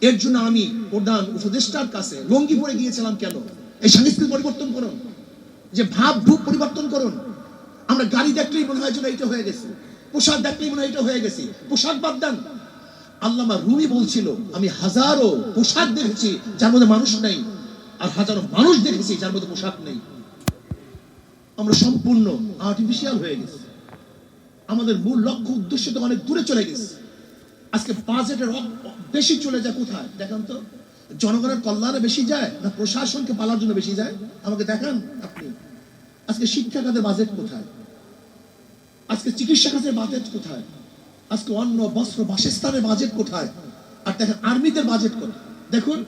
এর জন্য আমি প্রধান উপদেষ্টার কাছে লঙ্গি পরে গিয়েছিলাম কেন? এই সংস্কৃতি পরিবর্তন করুন। যে ভাব ভূপ পরিবর্তন করুন। আমরা গাড়ি দেখলেই মনে হয় যেন এটা হয়ে গেছে। পোশাক দেখলেই মনে হয় এটা হয়ে গেছে। পোশাক বাদ দেন। আল্লামা রুমি বলছিল, আমি হাজারো পোশাক দেখেছি যার মধ্যে মানুষ নেই আর হাজারো মানুষ দেখেছি যার মধ্যে পোশাক নেই। আমরা সম্পূর্ণ আর্টিফিশিয়াল হয়ে গেছি। আমাদের মূল লক্ষ্য, উদ্দেশ্য তো অনেক দূরে চলে গেছে। আজকে বাজেটের বেশি চলে যায় কোথায়? দেখান তো। জনগণের কল্যাণে বেশি যায় না প্রশাসনকে পালার জন্য বেশি যায়? আমাকে দেখান আপনি। আজকে শিক্ষা খাতের বাজেট কোথায়? আজকে চিকিৎসা খাতের বাজেট কোথায়? আজকে অন্ন, বস্ত্র, বাসস্থানের বাজেট কোথায়? আর দেখেন, আর্মিদের বাজেট কত? দেখুন,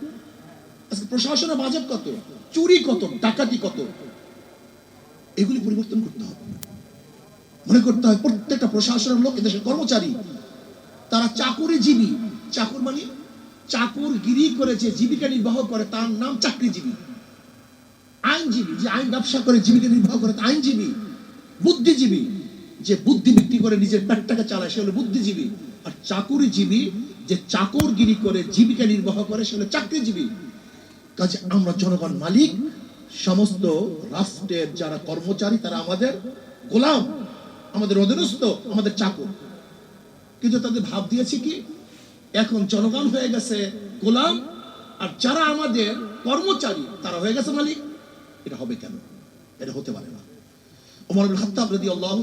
আজকে প্রশাসনের বাজেট কত? চুরি কত? ডাকাতি কত? এগুলি পরিবর্তন করতে হবে। মনে করতে হয় প্রত্যেকটা প্রশাসনের লোক, এদেশের কর্মচারী, তারা চাকুরিজীবী চাকুর মানে? চাকুরগিরি করে যে জীবিকা নির্বাহ করে তার নাম চাকরিজীবী। আইনজীবী, যে আইন ব্যবসা করে জীবিকা নির্বাহ করে তা আইনজীবী। বুদ্ধিজীবী, যে বুদ্ধি বিক্রি করে নিজের পেটটাকে চালায়, সে হলো বুদ্ধিজীবী। আর চাকুরিজীবী, যে চাকরগিরি করে জীবিকা নির্বাহ করে, সে হলো চাকরিজীবী। কাজে আমরা জনগণ মালিক, সমস্ত রাষ্ট্রের যারা কর্মচারী, তারা আমাদের গোলাম, আমাদের অধীনস্থ, আমাদের চাকর। কিন্তু তাদের ভাব দিয়েছে কি? এখন জনগণ হয়ে গেছে গোলাম, আর যারা আমাদের কর্মচারী, তারা হয়ে গেছে মালিক। এটা হবে কেন? এটা হতে পারে না। ওমর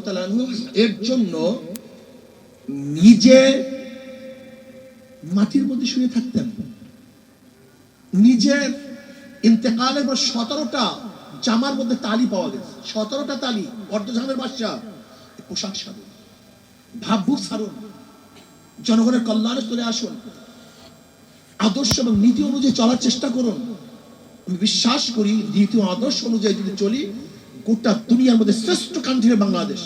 তাআলা এর জন্য নিজে মাটির মধ্যে শুয়ে থাকতেন। নিজের ইন্তেকালের পর সতেরোটা জামার মধ্যে তালি পাওয়া গেছে। সতেরোটা তালি অর্ধজামের বাদশা পোশাক সারুন ভাবভুক সারুন। জনগণের কল্যাণে চলে আসুন। আদর্শ এবং নীতি অনুযায়ী চলার চেষ্টা করুন। আমি বিশ্বাস করি, নীতি আদর্শ অনুযায়ী যদি চলি, গোটা দুনিয়ার মধ্যে শ্রেষ্ঠ কান্ট্রি বাংলাদেশ।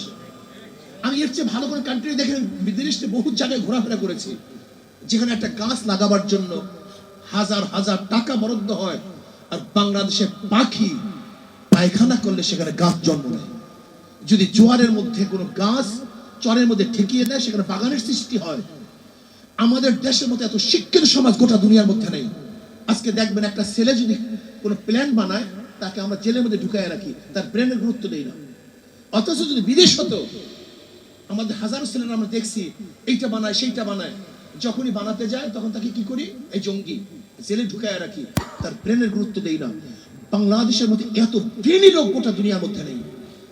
আমি এর চেয়ে ভালো করে কান্ট্রি দেখে বিদেশে বহু জায়গায় ঘোরাফেরা করেছি। যেখানে একটা গাছ লাগাবার জন্য হাজার হাজার টাকা বরাদ্দ হয়, আর বাংলাদেশে পাখি পায়খানা করলে সেখানে গাছ জন্ম নেয়। যদি জোয়ারের মধ্যে কোনো গাছ চরের মধ্যে ঠেকিয়ে দেয়, সেখানে বাগানের সৃষ্টি হয়। আমাদের দেশের মধ্যে এত শিক্ষিত সমাজ গোটা দুনিয়ার মধ্যে নেই। আজকে দেখবেন একটা ছেলে যদি কোনো প্ল্যান বানায়, তাকে আমরা জেলের মধ্যে ঢুকায় রাখি, তার ব্রেনের গুরুত্ব দেই না। অথচ যদি বিদেশ হতো, আমাদের হাজারো ছেলেরা আমরা দেখছি, এইটা বানায়, সেইটা বানায়। যখনই বানাতে যায়, তখন তাকে কি করি? এই জঙ্গি, জেলে ঢুকায় রাখি, তার ব্রেনের গুরুত্ব দেই না। বাংলাদেশের মধ্যে এত ব্রেনই লোক গোটা দুনিয়ার মধ্যে নেই।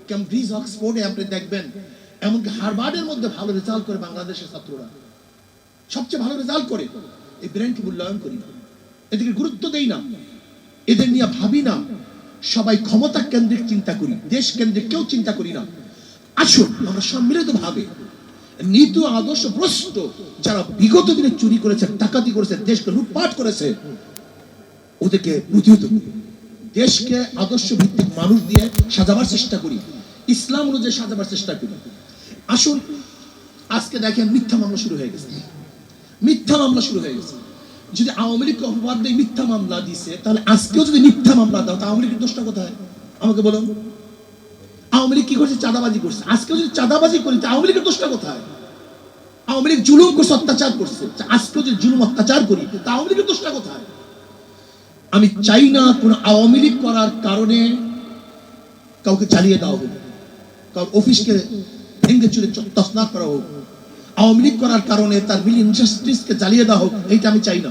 ক্যামব্রিজ অক্সফোর্ডে আপনি দেখবেন এমনকি হারবার্ডের মধ্যে ভালো রেজাল্ট করে বাংলাদেশের ছাত্ররা। সবচেয়ে ভালো রেজাল্ট করে, এই ব্রেনকে মূল্যায়ন করি না। এদিকে গুরুত্ব দেই না। এদের নিয়ে ভাবি না। সবাই ক্ষমতা কেন্দ্রিক চিন্তা করি, দেশ কেন্দ্রিক কেউ চিন্তা করি না। আসুন, আমরা সম্মিলিত ভাবে নীতি আদর্শ ভ্রষ্ট যারা বিগত দিনে চুরি করেছে, ডাকাতি করেছে, দেশকে লুটপাট করেছে, ওদেরকে প্রতিহত দেশকে আদর্শ ভিত্তিক মানুষ দিয়ে সাজাবার চেষ্টা করি। ইসলাম অনুযায়ী সাজাবার চেষ্টা করি। আসুন, আজকে দেখেন মিথ্যা মামলা শুরু হয়ে গেছে। মিথ্যা মামলা শুরু হয়ে গেছে। যদি আওয়ামী লীগ অপবাদ দিয়ে মিথ্যা মামলা দিছে, তাহলে আজকেও যদি মিথ্যা মামলা দাও তা আওয়ামী লীগের দোষটা কোথায়? আমাকে বলুন। আওয়ামী লীগ কি করছে? চাঁদাবাজি করছে। আজকেও যদি চাঁদাবাজি করি তা আওয়ামী লীগের দোষটা কোথায়? আওয়ামী লীগ জুলুম করছে, অত্যাচার করছে। আজকেও যদি জুলুম, অত্যাচার করি, তা আওয়ামী লীগের দোষটা কোথায়? আমি চাই না কোন আওয়ামী লীগ করার কারণে কাউকে চালিয়ে দেওয়া হোক। কারণ অফিসকে ভেঙ্গে চুরে তসনাত করা হোক। আওয়ামী লীগ করার কারণে তার মিল ইন্ডাস্ট্রিজকে জ্বালিয়ে দেওয়া হোক, এইটা আমি চাই না।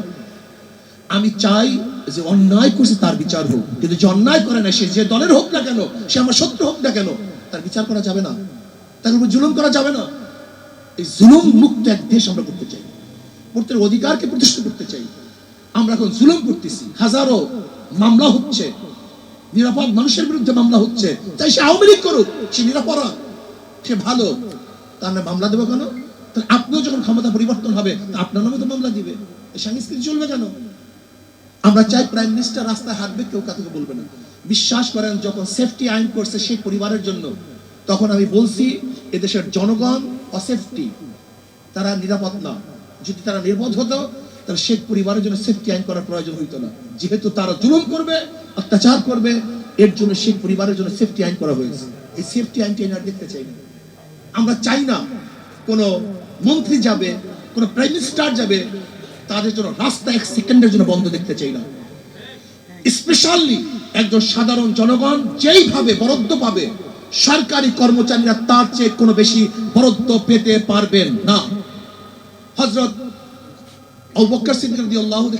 আমি চাই যে অন্যায় করছে তার বিচার হোক। কিন্তু যে অন্যায় করে না সে যে দলের হোক না কেন, সে আমার শত্রু হোক না কেন, তার বিচার করা যাবে না। তার উপর জুলুম করা যাবে না। এই জুলুম মুক্ত এক দেশ আমরা করতে চাই। প্রত্যেক অধিকারকে প্রতিষ্ঠা করতে চাই। আমরা এখন জুলুম করতেছি। হাজারো মামলা হচ্ছে। নিরাপদ মানুষের বিরুদ্ধে মামলা হচ্ছে। তাই সে আওয়ামী লীগ করুক, সে নিরাপরাধ। সে ভালো, তার নামে মামলা দেবো কেন? তাহলে আপনিও যখন ক্ষমতা পরিবর্তন হবে, তা আপনার নামে তো মামলা দিবে। এই সংস্কৃতি চলবে কেন? আমরা চাই প্রাইম মিনিস্টার রাস্তায় হাঁটবে, কেউ কাউকে বলবে না। বিশ্বাস করেন, যখন সেফটি আইন করছে সেই পরিবারের জন্য, তখন আমি বলছি, এদেশের জনগণ অসেফটি, তারা নিরাপদ না। যদি তারা নির্বোধ হতো, তাহলে শেখ পরিবারের জন্য সেফটি আইন করার প্রয়োজন হইতো না। যেহেতু তারা জুলুম করবে, অত্যাচার করবে, এর জন্য শেখ পরিবারের জন্য সেফটি আইন করা হয়েছে। এই সেফটি আইনটি আর দেখতে চাই না। আমরা চাই না কোন মন্ত্রী যাবে, কোন প্রাইম মিনিস্টার যাবে, তাদের জন্য রাস্তা এক সেকেন্ডের জন্য বন্ধ দেখতে চাই না। স্পেশালি একজন সাধারণ জনগণ যেইভাবে বরাদ্দ পাবে, সরকারি কর্মচারীরা তার চেয়ে কোনো বেশি বরাদ্দ পেতে পারবেন না। হজরত অবক্কর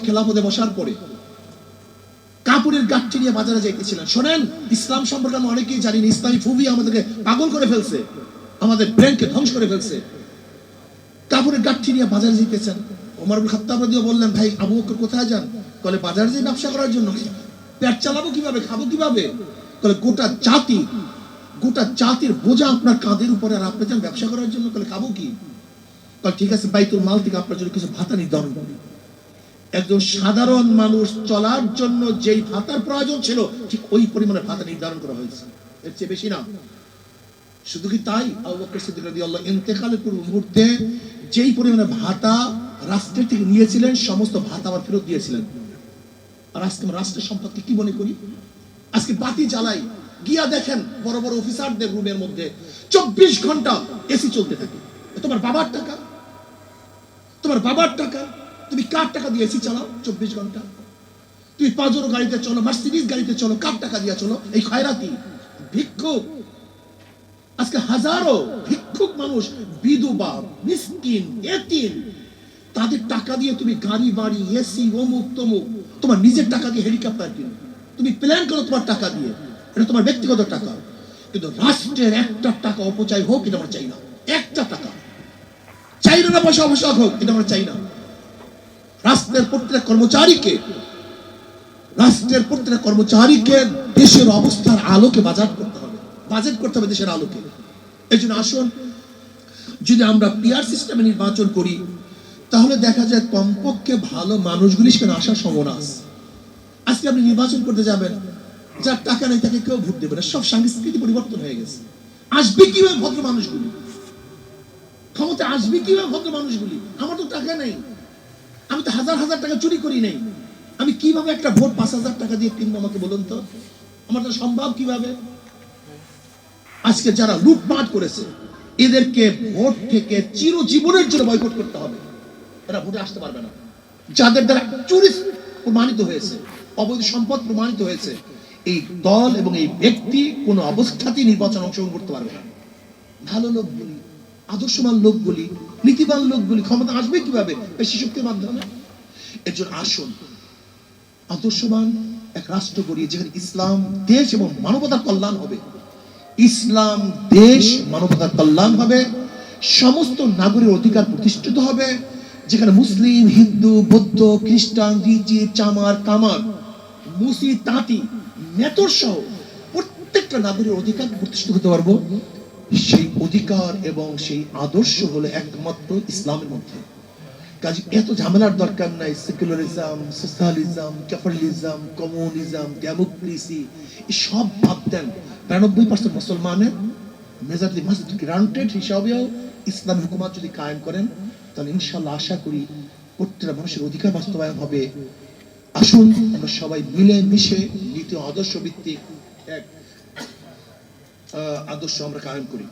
খেলাফতে বসার পরে কাপড়ের গাঠটি নিয়ে বাজারে যাইতেছিলেন। শোনেন, ইসলাম সম্পর্কে আমরা অনেকেই জানি ইসলামী ফুবি আমাদেরকে পাগল করে ফেলছে। আমাদের ব্রেনকে ধ্বংস করে ফেলছে। কাপড়ের গাঠটি নিয়ে বাজারে যাইতেছেন ওমর আবুল বললেন, ভাই, আবু বকর কোথায় যান? বলে বাজারে যাই ব্যবসা করার জন্য পেট চালাবো কীভাবে, খাব কীভাবে? বলে গোটা জাতি, গোটা জাতির বোঝা আপনার কাঁধের উপরে আর আপনি যান ব্যবসা করার জন্য? বলে খাব কি? বলে ঠিক আছে, বাইতুল মাল থেকে আপনার জন্য কিছু ভাতা নির্ধারণ করি একজন সাধারণ মানুষ চলার জন্য যেই ভাতার প্রয়োজন ছিল, ঠিক ওই পরিমাণে ভাতা নির্ধারণ করা হয়েছে। এর চেয়ে বেশি না। শুধু কি তাই? আবু ইন্তেকালের পূর্ব মুহূর্তে যেই পরিমাণে ভাতা রাষ্ট্রের থেকে নিয়েছিলেন, সমস্ত ভাতা আবার ফেরত দিয়েছিলেন। আর আজকে আমরা রাষ্ট্রের সম্পদকে কি মনে করি? আজকে বাতি জ্বালাই, গিয়া দেখেন বড় বড় অফিসারদের রুমের মধ্যে চব্বিশ ঘণ্টা এসি চলতে থাকে। তোমার বাবার টাকা? তোমার বাবার টাকা? তুমি কার টাকা দিয়ে এসি চালাও চব্বিশ ঘণ্টা? তুমি পাজরো গাড়িতে চলো, মার্সিডিজ গাড়িতে চলো, কার টাকা দিয়ে চলো? এই খয়রাতি, ভিক্ষুক আজকে হাজারো ভিক্ষুক মানুষ, বিধবা, মিসকিন, এতিম, তাদের টাকা দিয়ে তুমি গাড়ি, বাড়ি এসি অমুক, তমুক, তোমার নিজের টাকা দিয়ে হেলিকপ্টার কিনো। তুমি প্ল্যান করো তোমার টাকা দিয়ে। এটা তোমার ব্যক্তিগত টাকা। কিন্তু রাষ্ট্রের একটা টাকা অপচয় হোক, এটা আমরা চাই না। একটা টাকা। চাই না পয়সা অবসর হোক, এটা আমরা চাই না। রাষ্ট্রের প্রত্যেক কর্মচারীকে, রাষ্ট্রের প্রত্যেক কর্মচারীকে দেশের অবস্থার আলোকে বাজার করতে হবে। বাজেট করতে হবে দেশের আলোকে। এই জন্য আসুন, যদি আমরা পিয়ার সিস্টেমে নির্বাচন করি, তাহলে দেখা যায় কমপক্ষে ভালো মানুষগুলি সেখানে আসার সম্ভাবনা আছে। আজকে আপনি নির্বাচন করতে যাবেন, যার টাকা নেই তাকে কেউ ভোট দেবে না, সব সংস্কৃতি পরিবর্তন হয়ে গেছে। আসবে কীভাবে ভদ্র মানুষগুলি? ক্ষমতা আসবে কীভাবে ভদ্র মানুষগুলি? আমার তো টাকা নেই। আমি তো হাজার হাজার টাকা চুরি করি নেই। আমি কীভাবে একটা ভোট পাঁচ হাজার টাকা দিয়ে কিনবো আমাকে বলুন তো? আমার তো সম্ভব কীভাবে? আজকে যারা লুটপাট করেছে, এদেরকে ভোট থেকে চিরজীবনের জন্য বয়কট করতে হবে। এরা ভোটে আসতে পারবে না। যাদের দ্বারা চুরি প্রমাণিত হয়েছে, অবৈধ সম্পদ প্রমাণিত হয়েছে, এই দল এবং এই ব্যক্তি কোনো অবস্থাতেই নির্বাচন অংশগ্রহণ করতে পারবে না। ভালো লোকগুলি আদর্শবান লোকগুলি নীতিবান লোকগুলি ক্ষমতা আসবে কীভাবে? বেশি শক্তির মাধ্যমে। এর জন্য আসুন। আদর্শবান এক রাষ্ট্র গড়িয়ে যেখানে ইসলাম, দেশ এবং মানবতার কল্যাণ হবে। ইসলাম, দেশ, মানবতার কল্যাণ হবে, সমস্ত নাগরিক অধিকার প্রতিষ্ঠিত হবে, যেখানে মুসলিম, হিন্দু, বৌদ্ধ, খ্রিস্টান, রিজি, চামার, কামার, মুসি, তাঁতি, নেতর সহ প্রত্যেকটা নাগরিক অধিকার প্রতিষ্ঠিত হতে পারব। সেই অধিকার এবং সেই আদর্শ হলো একমাত্র ইসলামের মধ্যে। কাজে এত ঝামেলার দরকার নাই। Secularism, socialism, capitalism, communism, democracy সব দেন। পার্সেন্ট মুসলমানের মেজরিটি গ্রান্টেড হিসাবেও ইসলাম হুকুমাত যদি কায়েম করেন, তাহলে ইনশাল্লাহ আশা করি প্রত্যেকটা মানুষের অধিকার বাস্তবায়ন হবে। আসুন, আমরা সবাই মিলে মিশে নীতি আদর্শ ভিত্তিক এক আদর্শ আমরা কায়েম করি।